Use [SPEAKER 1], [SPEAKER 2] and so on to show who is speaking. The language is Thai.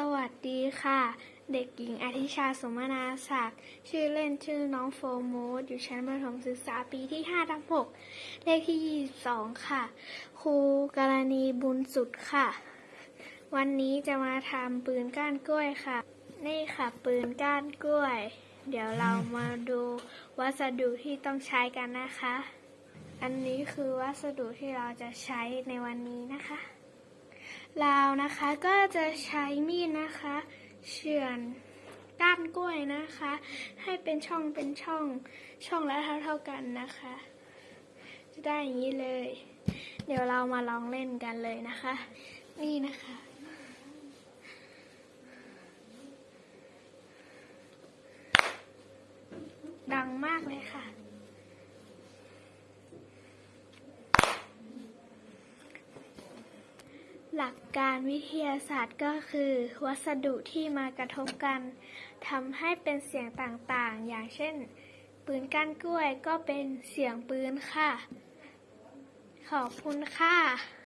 [SPEAKER 1] สวัสดีค่ะ เด็กหญิงอธิชาสมนาศักดิ์ชื่อเล่นชื่อน้องโฟร์มูดอยู่ชั้นประถมศึกษาปีที่5ทับ6เลขที่ 22 ค่ะ ครูกรณีบุญสุดค่ะ วันนี้จะมาทำปืนก้านกล้วยค่ะ นี่ค่ะปืนก้านกล้วย เดี๋ยวเรามาดูวัสดุที่ต้องใช้กันนะคะ อันนี้คือวัสดุที่เราจะใช้ในวันนี้นะคะ เรานะคะก็จะใช้มีดนะคะเฉือนก้านกล้วยนะคะ ให้เป็นช่องเป็นช่องช่องละเท่าเท่ากันนะคะ จะได้อย่างนี้เลย เดี๋ยวเรามาลองเล่นกันเลยนะคะ นี่นะคะ ดังมากเลยค่ะ หลักการวิทยาศาสตร์ก็คือ วัสดุที่มากระทบกันทำให้เป็นเสียงต่างๆ อย่างเช่น ปืนก้านกล้วยก็เป็นเสียงปืนค่ะ ขอบคุณค่ะ